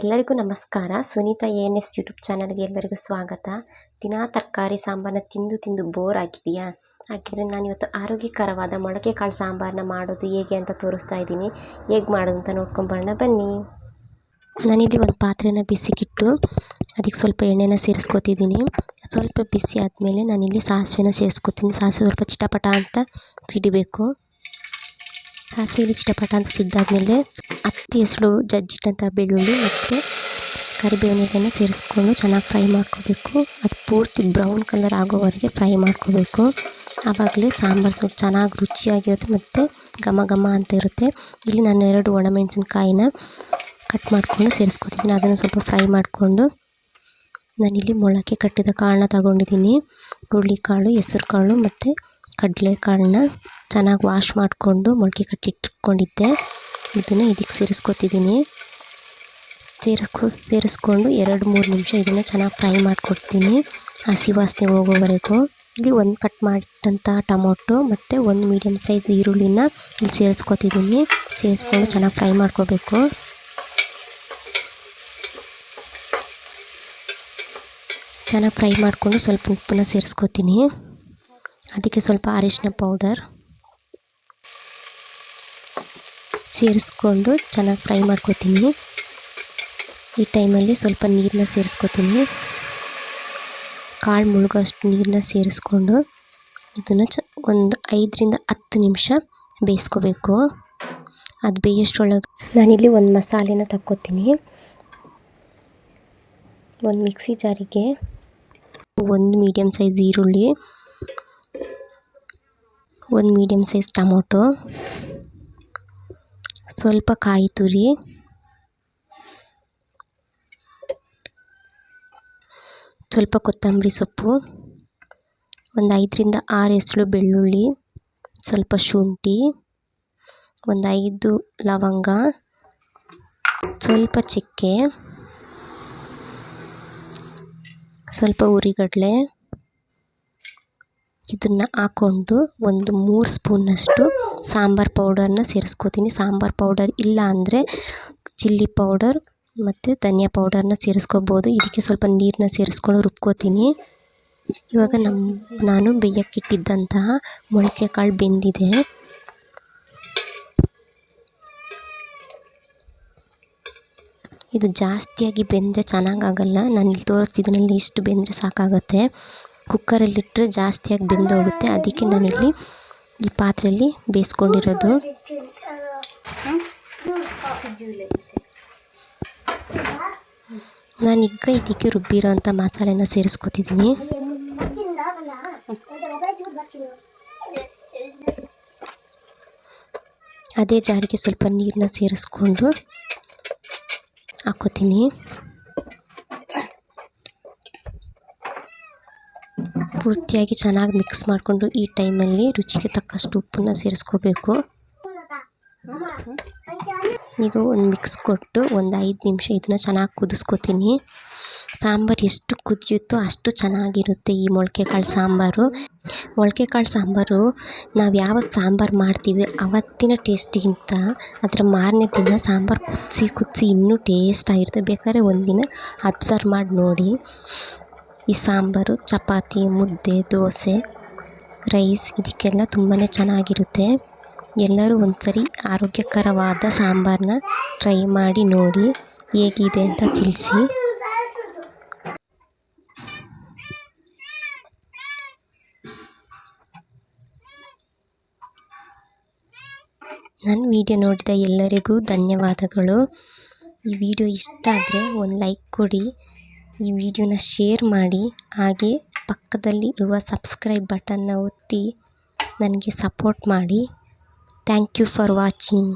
ಎಲ್ಲರಿಗೂ ನಮಸ್ಕಾರ. Sunita A N S YouTube ಚಾನಲ್ಗೆ ಎಲ್ಲರಿಗೂ ಸ್ವಾಗತ. ದಿನಾ ತರಕಾರಿ ಸಾಂಬಾರನ್ನ ತಿಂದು ತಿಂದು ಬೋರ್ ಆಗಿದೆಯಾ ಹಾಗಿದ್ರೆ ನಾನಿವತ್ತು ಆರೋಗ್ಯಕರವಾದ ಮೊಳಕೆ ಕಾಳು ಸಾಂಬಾರನ್ನ ಮಾಡೋದು ಹೇಗೆ ಅಂತ ತೋರಿಸ್ತಾ ಇದ್ದೀನಿ. ಹೇಗೆ ಮಾಡೋದು ಅಂತ ನೋಡ್ಕೊಂಬರೋಣ ಬನ್ನಿ. ನಾನಿಲ್ಲಿ ಒಂದು ಪಾತ್ರೆನ ಬಿಸಿಗಿಟ್ಟು ಅದಕ್ಕೆ ಸ್ವಲ್ಪ ಎಣ್ಣೆನ ಸೇರಿಸ್ಕೊತಿದ್ದೀನಿ. ಸ್ವಲ್ಪ ಬಿಸಿ ಆದಮೇಲೆ ನಾನಿಲ್ಲಿ ಸಾಸಿವೆನ ಸೇರಿಸ್ಕೊತೀನಿ. ಸಾಸಿವೆ ಸ್ವಲ್ಪ ಚಿಟಪಟ ಅಂತ ಸಿಡಿಬೇಕು. ಸಾಸಿವೆ ಇಲ್ಲಿ ಚಿಟಪಟ ಅಂತ ಸಿಡ್ದಾದ್ಮೇಲೆ ಹತ್ತಿ ಹೆಸರು ಜಜ್ಜಿಟ್ಟಂಥ ಬೆಳ್ಳುಳ್ಳಿ ಮತ್ತು ಕರಿಬೇವಿನ ಸೇರಿಸ್ಕೊಂಡು ಚೆನ್ನಾಗಿ ಫ್ರೈ ಮಾಡ್ಕೋಬೇಕು. ಅದು ಪೂರ್ತಿ ಬ್ರೌನ್ ಕಲರ್ ಆಗೋವರೆಗೆ ಫ್ರೈ ಮಾಡ್ಕೋಬೇಕು. ಆವಾಗಲೇ ಸಾಂಬಾರು ಸ್ವಲ್ಪ ಚೆನ್ನಾಗಿ ರುಚಿಯಾಗಿರುತ್ತೆ ಮತ್ತು ಘಮ ಘಮ ಅಂತ ಇರುತ್ತೆ. ಇಲ್ಲಿ ನಾನು ಎರಡು ಒಣಮೆಣಸಿನ್ಕಾಯಿನ ಕಟ್ ಮಾಡಿಕೊಂಡು ಸೇರಿಸ್ಕೊತಿದ್ದೀನಿ. ಅದನ್ನು ಸ್ವಲ್ಪ ಫ್ರೈ ಮಾಡಿಕೊಂಡು ನಾನಿಲ್ಲಿ ಮೊಳಕೆ ಕಟ್ಟಿದ ಕಾಳನ್ನ ತಗೊಂಡಿದ್ದೀನಿ ಹುರುಳಿಕಾಳು ಹೆಸರು ಕಾಳು ಮತ್ತು ಕಡಲೆಕಾಳನ್ನ ಚೆನ್ನಾಗಿ ವಾಶ್ ಮಾಡಿಕೊಂಡು ಮೊಳಕೆ ಕಟ್ಟಿಟ್ಕೊಂಡಿದ್ದೆ ಇದನ್ನು ಇದಕ್ಕೆ ಸೇರಿಸ್ಕೊತಿದ್ದೀನಿ ಸೇರಿಸ್ಕೊ ಸೇರಿಸ್ಕೊಂಡು ಎರಡು ಮೂರು ನಿಮಿಷ ಇದನ್ನು ಚೆನ್ನಾಗಿ ಫ್ರೈ ಮಾಡಿಕೊಡ್ತೀನಿ. ಹಸಿ ವಾಸನೆ ಹೋಗೋವರೆಗೂ. ಇಲ್ಲಿ ಒಂದು ಕಟ್ ಮಾಡಿಟ್ಟಂಥ ಟೊಮೊಟೊ ಮತ್ತು ಒಂದು ಮೀಡಿಯಮ್ ಸೈಜ್ ಈರುಳ್ಳಿನ ಇಲ್ಲಿ ಸೇರಿಸ್ಕೊತಿದ್ದೀನಿ ಸೇರಿಸ್ಕೊಂಡು ಚೆನ್ನಾಗಿ ಫ್ರೈ ಮಾಡ್ಕೋಬೇಕು. ಚೆನ್ನಾಗಿ ಫ್ರೈ ಮಾಡಿಕೊಂಡು ಸ್ವಲ್ಪ ಉಪ್ಪನ್ನ ಸೇರಿಸ್ಕೊತೀನಿ. ಅದಕ್ಕೆ ಸ್ವಲ್ಪ ಅರಿಶಿನ ಪೌಡರ್ ಸೇರಿಸ್ಕೊಂಡು ಚೆನ್ನಾಗಿ ಫ್ರೈ ಮಾಡ್ಕೊತೀನಿ. ಈ ಟೈಮಲ್ಲಿ ಸ್ವಲ್ಪ ನೀರನ್ನ ಸೇರಿಸ್ಕೊತೀನಿ. ಕಾಳು ಮುಳುಗೋಷ್ಟು ನೀರನ್ನ ಸೇರಿಸ್ಕೊಂಡು ಇದನ್ನು ಚ ಒಂದು ಐದರಿಂದ ಹತ್ತು ನಿಮಿಷ ಬೇಯಿಸ್ಕೋಬೇಕು. ಅದು ಬೇಯೋಷ್ಟ್ರೊಳಗೆ ನಾನಿಲ್ಲಿ ಒಂದು ಮಸಾಲೆನ ತಕ್ಕೋತೀನಿ. ಒಂದು ಮಿಕ್ಸಿ ಜಾರಿಗೆ ಒಂದು ಮೀಡಿಯಮ್ ಸೈಜ್ ಈರುಳ್ಳಿ, ಒಂದು ಮೀಡಿಯಮ್ ಸೈಜ್ ಟೊಮೊಟೊ, ಸ್ವಲ್ಪ ಕಾಯಿ ತುರಿ, ಸ್ವಲ್ಪ ಕೊತ್ತಂಬರಿ ಸೊಪ್ಪು, ಒಂದು ಐದರಿಂದ ಆರು ಎಸಳು ಬೆಳ್ಳುಳ್ಳಿ, ಸ್ವಲ್ಪ ಶುಂಠಿ, ಒಂದು ಐದು ಲವಂಗ, ಸ್ವಲ್ಪ ಚಕ್ಕೆ. ಸ್ವಲ್ಪ ಉರಿಗಡಲೆ ಇದನ್ನು ಹಾಕ್ಕೊಂಡು ಒಂದು ಮೂರು ಸ್ಪೂನಷ್ಟು ಸಾಂಬಾರು ಪೌಡರ್ನ ಸೇರಿಸ್ಕೋತೀನಿ. ಸಾಂಬಾರು ಪೌಡರ್ ಇಲ್ಲ ಅಂದರೆ ಚಿಲ್ಲಿ ಪೌಡರ್ ಮತ್ತು ಧನಿಯಾ ಪೌಡರನ್ನ ಸೇರಿಸ್ಕೋಬೋದು. ಇದಕ್ಕೆ ಸ್ವಲ್ಪ ನೀರನ್ನ ಸೇರಿಸ್ಕೊಂಡು ರುಬ್ಕೋತೀನಿ. ಇವಾಗ ನಮ್ಮ ನಾನು ಬೇಯಕ್ಕಿಟ್ಟಿದ್ದಂತಹ ಮೊಳಕೆ ಕಾಳು ಬೆಂದಿದೆ. ಇದು ಜಾಸ್ತಿಯಾಗಿ ಬೆಂದರೆ ಚೆನ್ನಾಗಾಗಲ್ಲ ನಾನು ಇಲ್ಲಿ ತೋರಿಸ್ತಿದ್ದೀನಲ್ಲಿ ಇಷ್ಟು ಬೆಂದರೆ ಸಾಕಾಗುತ್ತೆ. ಕುಕ್ಕರಲ್ಲಿಟ್ಟರೆ ಜಾಸ್ತಿಯಾಗಿ ಬೆಂದೋಗುತ್ತೆ ಅದಕ್ಕೆ ನಾನಿಲ್ಲಿ ಈ ಪಾತ್ರೆಯಲ್ಲಿ ಬೇಯಿಸ್ಕೊಂಡಿರೋದು. ನಾನೀಗ ಇದಕ್ಕೆ ರುಬ್ಬಿರೋ ಅಂಥ ಮಸಾಲೆನ ಸೇರಿಸ್ಕೊತಿದ್ದೀನಿ. ಅದೇ ಜಾರಿಗೆ ಸ್ವಲ್ಪ ನೀರನ್ನ ಸೇರಿಸ್ಕೊಂಡು ಹಾಕ್ಕೋತೀನಿ. ಪೂರ್ತಿಯಾಗಿ ಚೆನ್ನಾಗಿ ಮಿಕ್ಸ್ ಮಾಡಿಕೊಂಡು ಈ ಟೈಮಲ್ಲಿ ರುಚಿಗೆ ತಕ್ಕಷ್ಟು ಉಪ್ಪನ್ನ ಸೇರಿಸ್ಕೋಬೇಕು. ಈಗ ಒಂದು ಮಿಕ್ಸ್ ಕೊಟ್ಟು ಒಂದು ಐದು ನಿಮಿಷ ಇದನ್ನ ಚೆನ್ನಾಗಿ ಕುದಿಸ್ಕೊತೀನಿ. ಸಾಂಬಾರು ಎಷ್ಟು ಕುದಿಯುತ್ತೋ ಅಷ್ಟು ಚೆನ್ನಾಗಿರುತ್ತೆ ಈ ಮೊಳಕೆ ಕಾಳು ಸಾಂಬಾರು. ಮೊಳಕೆ ಕಾಳು ಸಾಂಬಾರು ನಾವು ಯಾವತ್ತು ಸಾಂಬಾರು ಮಾಡ್ತೀವಿ ಅವತ್ತಿನ ಟೇಸ್ಟಿಗಿಂತ ಅದರ ಮಾರನೇ ದಿನ ಸಾಂಬಾರು ಕುದಿಸಿ ಕುದಿಸಿ ಇನ್ನೂ ಟೇಸ್ಟಾಗಿರುತ್ತೆ ಬೇಕಾದ್ರೆ ಒಂದಿನ ಅಬ್ಸರ್ವ್ ಮಾಡಿ ನೋಡಿ. ಈ ಸಾಂಬಾರು, ಚಪಾತಿ, ಮುದ್ದೆ, ದೋಸೆ, ರೈಸ್ ಇದಕ್ಕೆಲ್ಲ ತುಂಬಾ ಚೆನ್ನಾಗಿರುತ್ತೆ. ಎಲ್ಲರೂ ಒಂದ್ಸರಿ ಆರೋಗ್ಯಕರವಾದ ಸಾಂಬಾರನ್ನ ಟ್ರೈ ಮಾಡಿ ನೋಡಿ ಹೇಗಿದೆ ಅಂತ ತಿಳಿಸಿ. ನನ್ನ ವಿಡಿಯೋ ನೋಡಿದ ಎಲ್ಲರಿಗೂ ಧನ್ಯವಾದಗಳು. ಈ ವಿಡಿಯೋ ಇಷ್ಟ ಆದರೆ ಒಂದು ಲೈಕ್ ಕೊಡಿ, ಈ ವಿಡಿಯೋನ ಶೇರ್ ಮಾಡಿ, ಹಾಗೆ ಪಕ್ಕದಲ್ಲಿರುವ ಸಬ್ಸ್ಕ್ರೈಬ್ ಬಟನ್ನ ಒತ್ತಿ, ನನಗೆ ಸಪೋರ್ಟ್ ಮಾಡಿ. Thank you for watching.